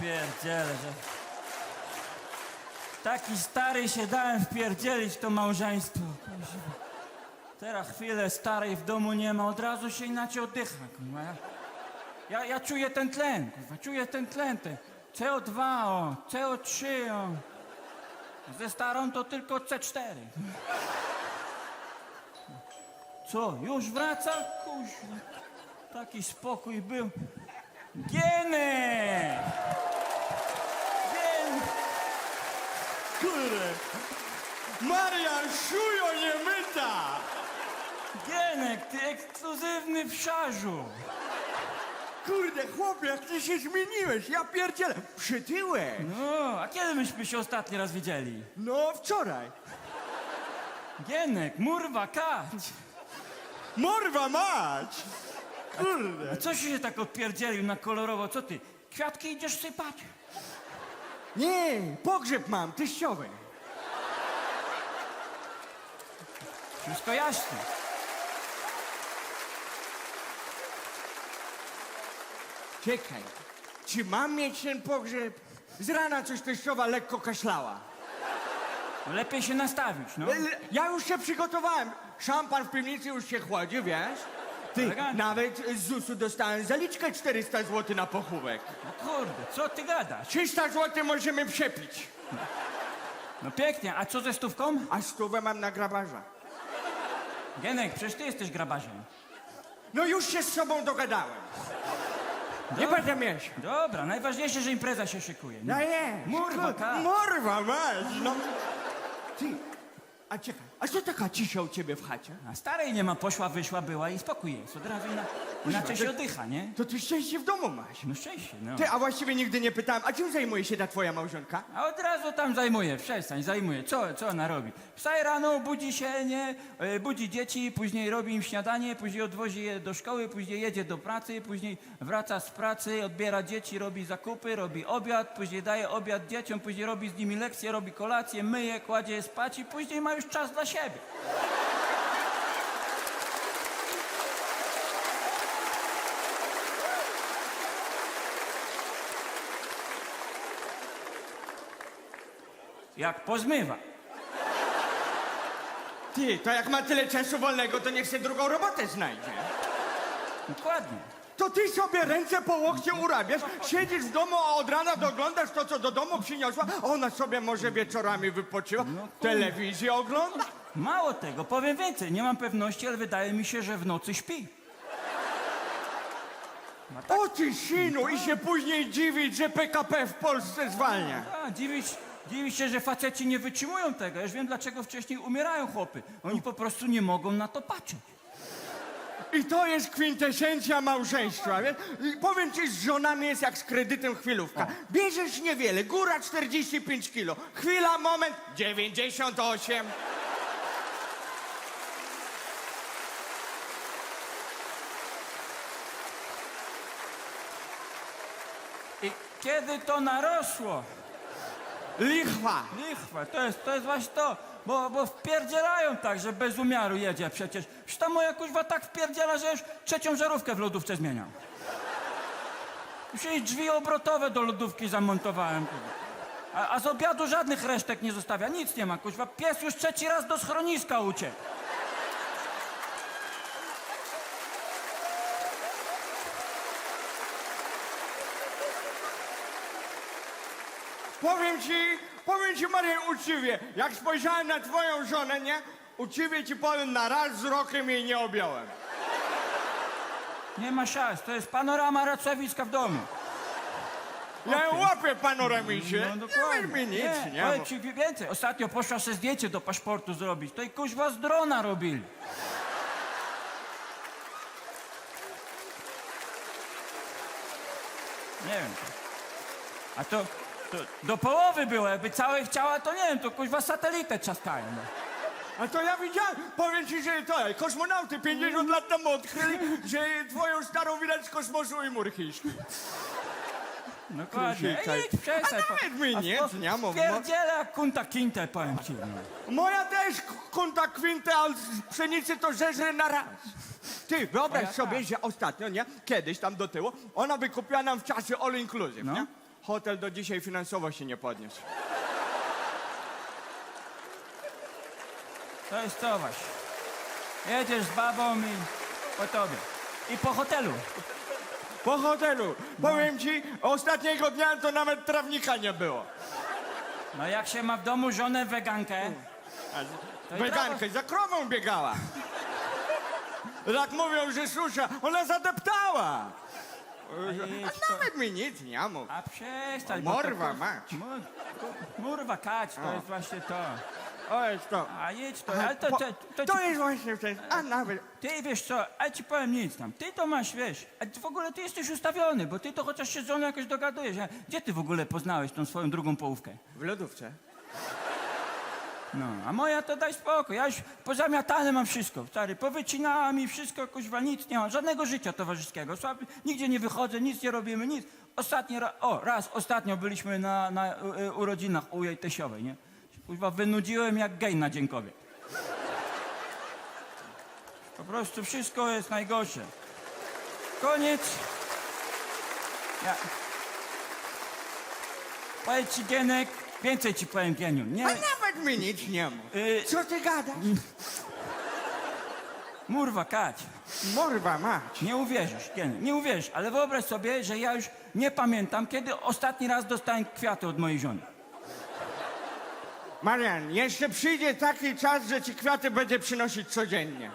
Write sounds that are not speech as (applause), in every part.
pierdzielę, że... Taki stary się dałem wpierdzielić w to małżeństwo. Teraz chwilę starej w domu nie ma, od razu się inaczej oddycha. Ja, ja, czuję ten tlen, czuję ten tlen, ten CO2, o, CO3, o. Ze starą to tylko C4. Co, już wraca? Kuźwa. Taki spokój był. Gieny! Gien! Kurde. Marian Szujo nie myta! Gienek, ty ekskluzywny wszarzu! Kurde, chłopie, jak ty się zmieniłeś, ja pierdzielę. Przytyłeś. No, a kiedy myśmy się ostatni raz widzieli? No, wczoraj. Gienek, murwa, kać! Morwa mać! Kurde. A co się tak odpierdzielił na kolorowo? Co ty, kwiatki idziesz sypać? Nie, pogrzeb mam, teściowy. Wszystko jasne. Czekaj, czy mam mieć ten pogrzeb? Z rana coś teściowa lekko kaszlała. Lepiej się nastawić, no. Ja już się przygotowałem. Szampan w piwnicy już się chłodzi, wiesz? Ty, Elegancko. nawet z ZUS-u dostałem zaliczkę 400 zł na pochówek. No kurde, co ty gadasz? 300 zł możemy przepić. No pięknie, a co ze stówką? A stówę mam na grabarza. Gienek, przecież ty jesteś grabarzem. No już się z sobą dogadałem. Nie Dobra. będę mieć. Dobra, najważniejsze, że impreza się szykuje. No nie. Murwa, tak. Morwa, masz, no. Ty, a czekaj, a co taka cisza u ciebie w chacie? A starej nie ma, poszła, wyszła, była i spokój jest. Od razu ina, inaczej się oddycha, nie? To ty szczęście w domu masz. No szczęście, no. Ty, a właściwie nigdy nie pytałem, a czym zajmuje się ta twoja małżonka? A od razu tam zajmuje, przestań, zajmuje. Co, co ona robi? Wstaje rano, budzi się, nie? E, Budzi dzieci, później robi im śniadanie, później odwozi je do szkoły, później jedzie do pracy, później wraca z pracy, odbiera dzieci, robi zakupy, robi obiad, później daje obiad dzieciom, później robi z nimi lekcje, robi kolację, myje, kładzie je spać i później ma już czas dla siebie. Jak pozmywa. Ty, to jak ma tyle czasu wolnego, to niech sobie drugą robotę znajdzie. Dokładnie. To ty sobie ręce po łokcie urabiasz, siedzisz w domu, a od rana doglądasz to, co do domu przyniosła, a ona sobie może wieczorami wypoczywa, telewizję ogląda. Mało tego, powiem więcej, nie mam pewności, ale wydaje mi się, że w nocy śpi. O ty synu, i się później dziwić, że PKP w Polsce zwalnia. A, dziwić, dziwić się, że faceci nie wytrzymują tego. Ja już wiem, dlaczego wcześniej umierają chłopy. Oni po prostu nie mogą na to patrzeć. I to jest kwintesencja małżeństwa, wiesz? I powiem ci, z żonami jest jak z kredytem chwilówka. Bierzesz niewiele, góra 45 kilo, chwila, moment, 98. I kiedy to narosło? Lichwa. Lichwa, to jest, to jest właśnie to, bo, bo wpierdzielają tak, że bez umiaru jedzie przecież. Już ta moja kuźwa tak wpierdziela, że już trzecią żarówkę w lodówce zmieniam. Już jej drzwi obrotowe do lodówki zamontowałem. A, a z obiadu żadnych resztek nie zostawia, nic nie ma, kuźwa. Pies już trzeci raz do schroniska uciekł. Powiem ci, powiem ci, Maria, uczciwie, jak spojrzałem na twoją żonę, nie? Uczciwie ci powiem, na raz wzrokiem jej nie objąłem. Nie ma szans, to jest panorama Racowiska w domu. Ja ją łapię, panoramicie. No nie weź mi nic, nie? nie ale ci więcej, ostatnio poszła sobie zdjęcie do paszportu zrobić, to i kuźwa z drona robili. Nie wiem. A to do połowy było, jakby całe chciała, to nie wiem, to kuźwa satelitę trzaskają. No. A to ja widziałem, powiem ci, że to kosmonauty 50 lat temu odkryli, że twoją starą widać z kosmosu i mur chiński. Dokładnie. Krusika. Ej, idź, przestań. A nawet mi to nie mów, Pierdzielę jak kunta kinte, powiem ci. No. Moja też k- konta kwintę, ale z pszenicy to żeżre na raz. Ty, wyobraź Moja sobie, tak. że ostatnio, nie, kiedyś tam do tyłu, ona wykupiła nam w czasie all inclusive, No. nie? Hotel do dzisiaj finansowo się nie podniósł. To jest to właśnie. Jedziesz z babą i po tobie. I po hotelu. Po hotelu. Powiem ci, ostatniego dnia to nawet trawnika nie było. No jak się ma w domu żonę wegankę, to i Wegankę, za krową biegała. Tak mówią, że susza, ona zadeptała. A nawet mi nic nie mów. A przestań. bo to Morwa mać. Mur, murwa kać, to jest właśnie to. O, jest to. A jedź to, ale to, to, to, To ci, jest właśnie ten, a nawet, ty wiesz co, a ci powiem nic tam. Ty to masz, wiesz, a ty w ogóle ty jesteś ustawiony, bo ty to chociaż się z żoną jakoś dogadujesz. a Gdzie ty w ogóle poznałeś tą swoją drugą połówkę? w lodówce. No, a moja to daj spokój, ja już pozamiatane mam wszystko, stary, powycinałam i wszystko, kuźwa, nic nie mam, żadnego życia towarzyskiego, słaby, nigdzie nie wychodzę, nic nie robimy, nic. Ostatni raz, o, raz ostatnio byliśmy na, na y, urodzinach u jej teściowej, nie? Kuźwa, wynudziłem jak gej na Dzień Kobiet. Po prostu wszystko jest najgorsze. Koniec. Ja. Powiedz ci, Gienek, więcej ci powiem, Gieniu, nie? A nawet mi nic nie mów. Y- Co ty gadasz? (laughs) Murwa, kać. Morwa mać. Nie uwierzysz, Gieniu, nie uwierzysz, ale wyobraź sobie, że ja już nie pamiętam, kiedy ostatni raz dostałem kwiaty od mojej żony. Marian, jeszcze przyjdzie taki czas, że ci kwiaty będzie przynosić codziennie.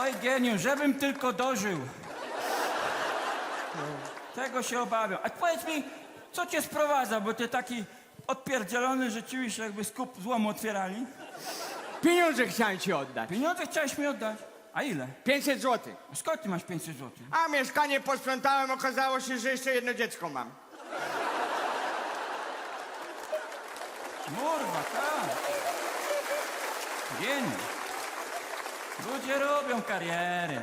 Oj, Gieniu, żebym tylko dożył. Tego się obawiam. A powiedz mi, co cię sprowadza, bo ty taki odpierdzielony, że czułeś się jakby skup złomu otwierali. Pieniądze chciałem ci oddać. Pieniądze chciałeś mi oddać. A ile? 500 złotych. Skąd ty masz 500 zł? A mieszkanie posprzątałem, okazało się, że jeszcze jedno dziecko mam. Murwa, tak. Gieniu. Ludzie robią kariery.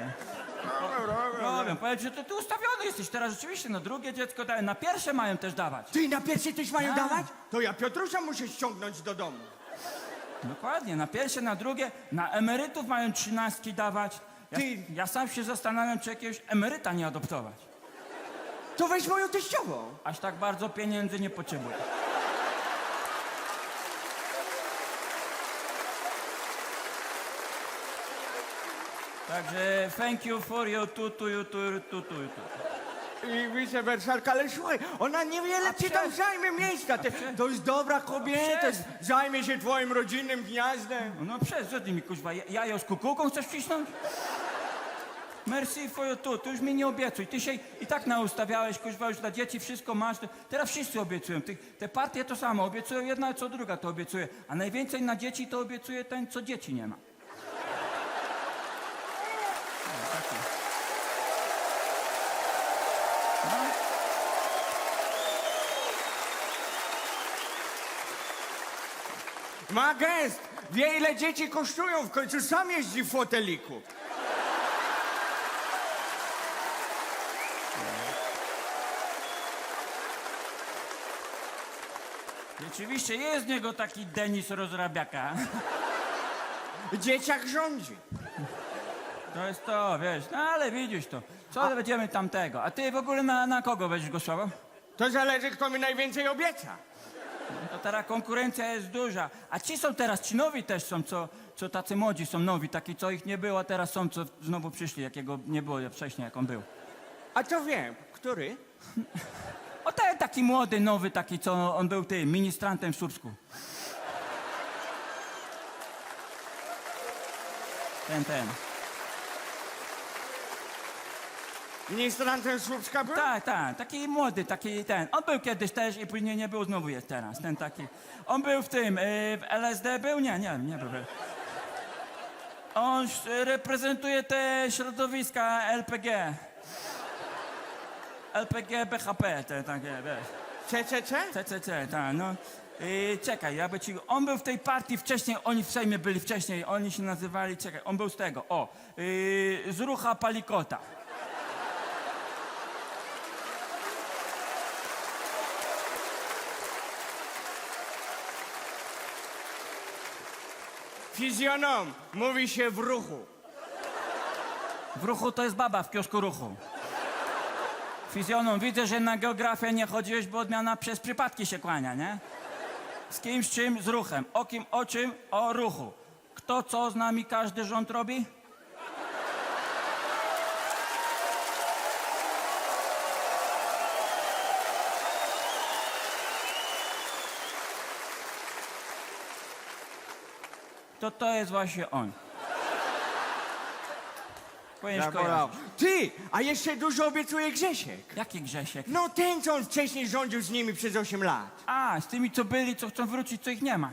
Robią. Powiedz, że ty, ty ustawiony jesteś teraz rzeczywiście na drugie dziecko dają, na pierwsze mają też dawać. Ty na pierwszy też mają dawać? To ja Piotrusia muszę ściągnąć do domu. Dokładnie, na pierwsze, na drugie, na emerytów mają trzynastki dawać. Ja, Ty- ja sam się zastanawiam, czy jakiegoś emeryta nie adoptować. To weź moją teściową. Aż tak bardzo pieniędzy nie potrzebuję. Także thank you for your tutu, you tu, tu, tu, tu. I wicewersalka, ale słuchaj, ona niewiele A ci tam zajmie miejsca. Ty, to jest dobra kobieta, zajmie się twoim rodzinnym gniazdem. No przez, co ty mi kuźwa, ja- jajo z kukułką chcesz wcisnąć? Merci for your tu, ty już mi nie obiecuj. Ty się i tak naustawiałeś, kuźwa, już dla dzieci wszystko masz. Teraz wszyscy obiecują. Ty, te partie to samo, obiecują jedna, co druga to obiecuje. A najwięcej na dzieci to obiecuje ten, co dzieci nie ma. No, taki. No. Ma gest. Wie ile dzieci kosztują, w końcu sam jeździ w foteliku. Rzeczywiście jest z niego taki Denis rozrabiaka. (laughs) Dzieciak rządzi. To jest to, wiesz, no ale widzisz to. Co będziemy tamtego? A ty w ogóle na, na kogo będziesz głosował? To zależy, kto mi najwięcej obieca. To teraz konkurencja jest duża. A ci są teraz, ci nowi też są, co, co tacy młodzi są nowi, taki co ich nie było, a teraz są, co znowu przyszli, jakiego nie było wcześniej, jak on był. A to wiem, który? O ten taki młody, nowy, taki co on był tym, ministrantem w Słupsku. Ten, ten. Ministrantem Słupska był? Tak, tak, taki młody, taki ten. On był kiedyś też i później nie był, znowu jest teraz, ten taki. On był w tym, y, w LSD był? Nie, nie, nie był. On reprezentuje te środowiska LPG. LPG, BHP, te takie, wiesz. CCC? CCC, tak, no. Y, czekaj, ja by ci... On był w tej partii wcześniej, oni w Sejmie byli wcześniej, oni się nazywali, czekaj, on był z tego, o, y, z rucha Palikota. Fizjonom mówi się w ruchu. W ruchu to jest baba w kiosku ruchu. Fizjonom, widzę, że na geografię nie chodziłeś, bo odmiana przez przypadki się kłania, nie? Z kimś, czym, z ruchem. O kim, o czym, o ruchu. Kto co z nami każdy rząd robi? To to jest właśnie on. Powinieneś kojarzyć. Ty, a jeszcze dużo obiecuje Grzesiek. Jaki Grzesiek? No ten, co on wcześniej rządził z nimi przez 8 lat. A, z tymi, co byli, co chcą wrócić, co ich nie ma.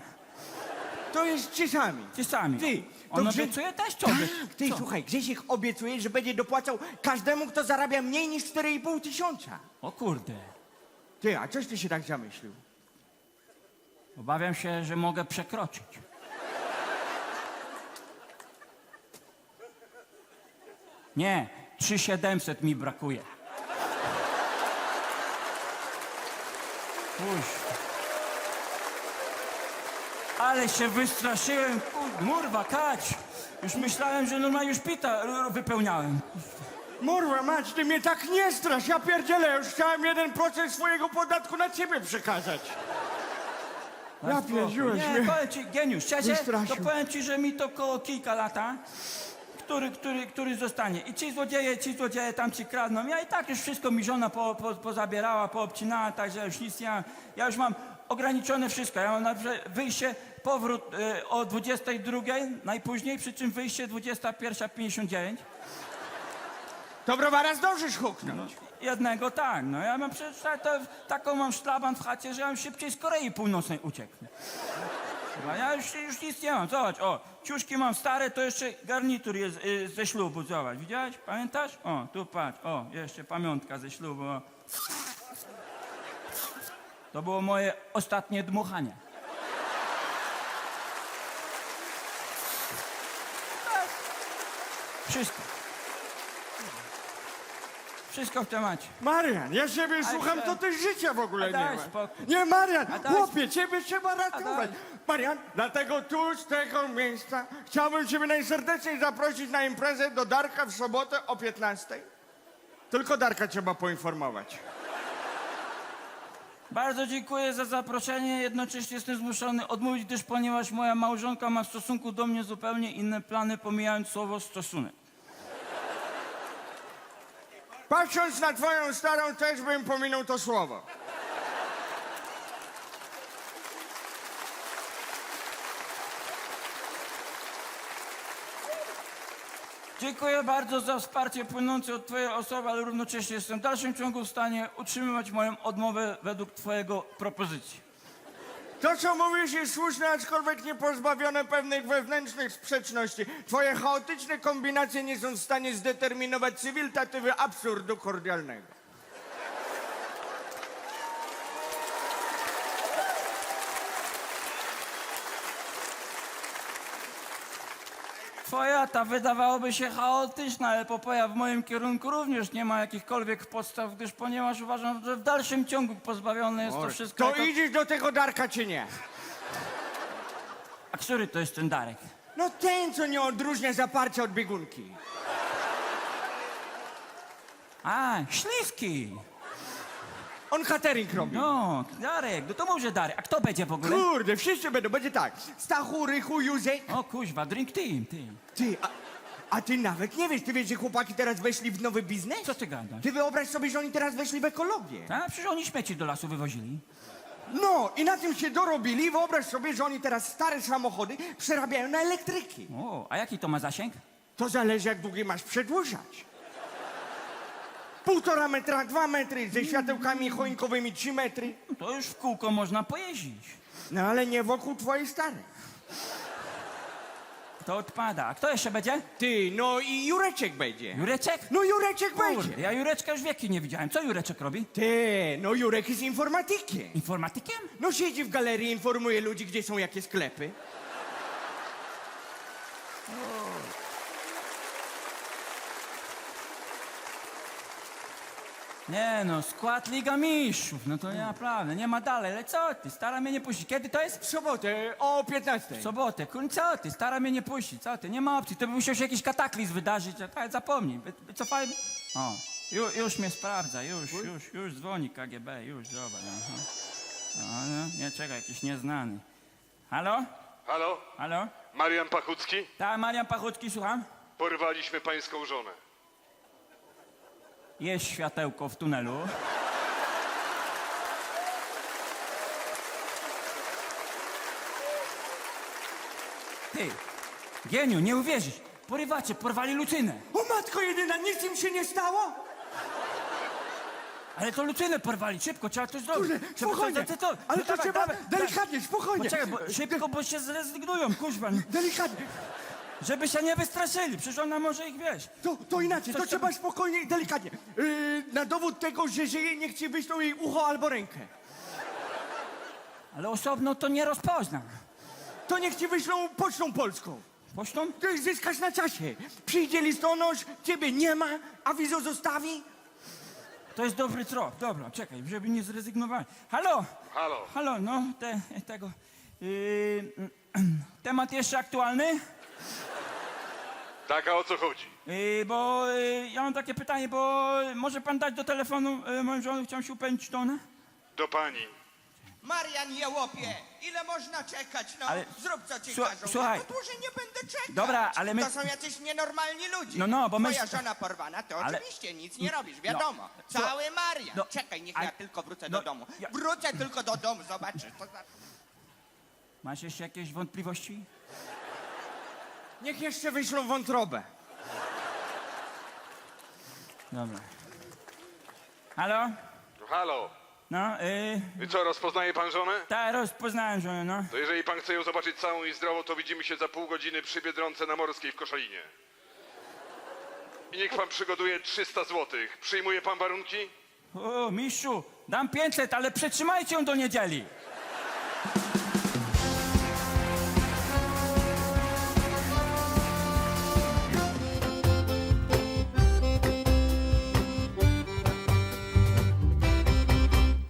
To jest ci sami. Ci sami. Ty, to On Grze- obiecuje też, co? Tak, ty, co? słuchaj, Grzesiek obiecuje, że będzie dopłacał każdemu, kto zarabia mniej niż 4,5 tysiąca. O kurde. Ty, a coś ty się tak zamyślił? Obawiam się, że mogę przekroczyć. Nie, 3700 mi brakuje. Uś. Ale się wystraszyłem, murwa, kać. Już myślałem, że normalnie już pita r- wypełniałem. Morwa mać, ty mnie tak nie strasz, ja pierdzielę, już chciałem 1% swojego podatku na ciebie przekazać. Ja pierdziłem Nie, powiem ci, geniusz, Wystraszył. to powiem ci, że mi to koło kilka lata, który, który, który zostanie. I ci złodzieje, ci złodzieje tam ci kradną. Ja i tak już wszystko mi żona po, po, pozabierała, poobcinała, także już nic nie mam. Ja już mam ograniczone wszystko. Ja mam na wyjście, powrót y, o 22 najpóźniej, przy czym wyjście 21.59. To browara zdążysz huknąć. Jednego tak, no ja mam przecież ta, to, taką mam szlaban w chacie, że ja bym szybciej z Korei Północnej uciekł. A ja już, już nic nie mam, zobacz, o, ciuszki mam stare, to jeszcze garnitur jest y, ze ślubu, zobacz, widziałeś, pamiętasz? O, tu patrz, o, jeszcze pamiątka ze ślubu, o. To było moje ostatnie dmuchanie. Wszystko. Wszystko w temacie. Marian, ja ciebie Ale słucham, to też życia w ogóle A nie daj ma. spokój. Nie, Marian, A daj chłopie, ciebie trzeba ratować. daj. Marian, dlatego tu, z tego miejsca, chciałbym ciebie najserdeczniej zaprosić na imprezę do Darka w sobotę o 15. Tylko Darka trzeba poinformować. Bardzo dziękuję za zaproszenie. Jednocześnie jestem zmuszony odmówić, gdyż ponieważ moja małżonka ma w stosunku do mnie zupełnie inne plany, pomijając słowo stosunek. Patrząc na twoją starą, też bym pominął to słowo. Dziękuję bardzo za wsparcie płynące od Twojej osoby, ale równocześnie jestem w dalszym ciągu w stanie utrzymywać moją odmowę według Twojego propozycji. To, co mówisz, jest słuszne, aczkolwiek nie pozbawione pewnych wewnętrznych sprzeczności. Twoje chaotyczne kombinacje nie są w stanie zdeterminować cywiltatywy absurdu kordialnego. Twoja ta wydawałoby się chaotyczna, ale popoja w moim kierunku również nie ma jakichkolwiek podstaw, gdyż ponieważ uważam, że w dalszym ciągu pozbawione jest to wszystko. To jako- idziesz do tego Darka, czy nie? A który to jest ten Darek? No ten, co nie odróżnia zaparcia od biegunki. A, śliski. On catering robi. No, Darek, no to może Darek. A kto będzie w ogóle? Kurde, wszyscy będą, będzie tak. Stachu, Rychu, Józek. O kuźwa, drink team, ty. Ty, a, a ty nawet nie wiesz, ty wiesz, że chłopaki teraz weszli w nowy biznes? Co ty gadasz? Ty wyobraź sobie, że oni teraz weszli w ekologię. A przecież oni śmieci do lasu wywozili. No, i na tym się dorobili. Wyobraź sobie, że oni teraz stare samochody przerabiają na elektryki. O, a jaki to ma zasięg? To zależy, jak długi masz przedłużać. Półtora metra, dwa metry, ze światełkami choinkowymi trzy metry. To już w kółko można pojeździć. No ale nie wokół twojej starej. To odpada. A kto jeszcze będzie? Ty, no i Jureczek będzie. Jureczek? No Jureczek Kurde, będzie. ja Jureczka już wieki nie widziałem. Co Jureczek robi? Ty, no Jurek jest informatykiem. Informatykiem? No siedzi w galerii, informuje ludzi, gdzie są jakie sklepy. Nie no, skład Liga Mistrzów, no to naprawdę, nie ma dalej, ale co ty, stara mnie nie puści. Kiedy to jest? W sobotę o 15. W sobotę, kur... co ty, stara mnie nie puści, co ty, nie ma opcji, to by musiał się jakiś kataklizm wydarzyć, a tak zapomnij, Wy- wycofajmy. O, już, już mnie sprawdza, już, już, już dzwoni KGB, już, zobacz, aha. O, no, nie, czekaj, jakiś nieznany. Halo? Halo? Halo? Marian Pachucki? Tak, Marian Pachucki, słucham? Porwaliśmy pańską żonę. Jest światełko w tunelu. Ty, geniu, nie uwierzysz. Porywacie, porwali Lucynę. O matko jedyna, nic im się nie stało? Ale to Lucynę porwali, szybko, trzeba coś zrobić. Kurde, Trzeba spokojnie. coś- co- co- Ale no to dawaj, trzeba dawaj, delikatnie, spokojnie. Poczekaj, bo, szybko, bo się zrezygnują, kuźwa. Delikatnie. Żeby się nie wystraszyli, przecież ona może ich, wiesz. To, to inaczej, Coś to trzeba spokojnie i delikatnie. Yy, na dowód tego, że żyje, niech ci wyślą jej ucho albo rękę. Ale osobno to nie rozpoznam. To niech ci wyślą pocztą polską. Pocztą? To ich zyskasz na czasie. Przyjdzie listonosz, ciebie nie ma, awizo zostawi. To jest dobry trop. Dobra, czekaj, żeby nie zrezygnowali. Halo! Halo? Halo, no, te, tego. Yy, (clears throat) temat jeszcze aktualny? Tak, a o co chodzi? Yy, bo yy, ja mam takie pytanie, bo może pan dać do telefonu yy, moją żonę, chciałem się upewnić, to ona? Do pani. Marian Jełopie, ile można czekać, no? Ale- Zrób co ci Słu- każą. słuchaj. Ja to dłużej nie będę czekać. Dobra, ale my- To są jacyś nienormalni ludzie. No, no, bo my- Twoja żona porwana, to Ale- oczywiście nic nie robisz, wiadomo. co- Cały Marian. no, Czekaj, niech ale- ja tylko wrócę no, do domu. ja- Wrócę tylko do domu, zobaczysz. To za... Masz jeszcze jakieś wątpliwości? Niech jeszcze wyślą wątrobę. Dobra. Halo? Halo? No, yy, I co, rozpoznaje pan żonę? tak, rozpoznałem żonę, no. To jeżeli pan chce ją zobaczyć całą i zdrową, to widzimy się za pół godziny przy Biedronce na Morskiej w Koszalinie. I niech pan przygotuje 300 złotych. Przyjmuje pan warunki? O, mistrzu, dam 500, ale przetrzymajcie ją do niedzieli.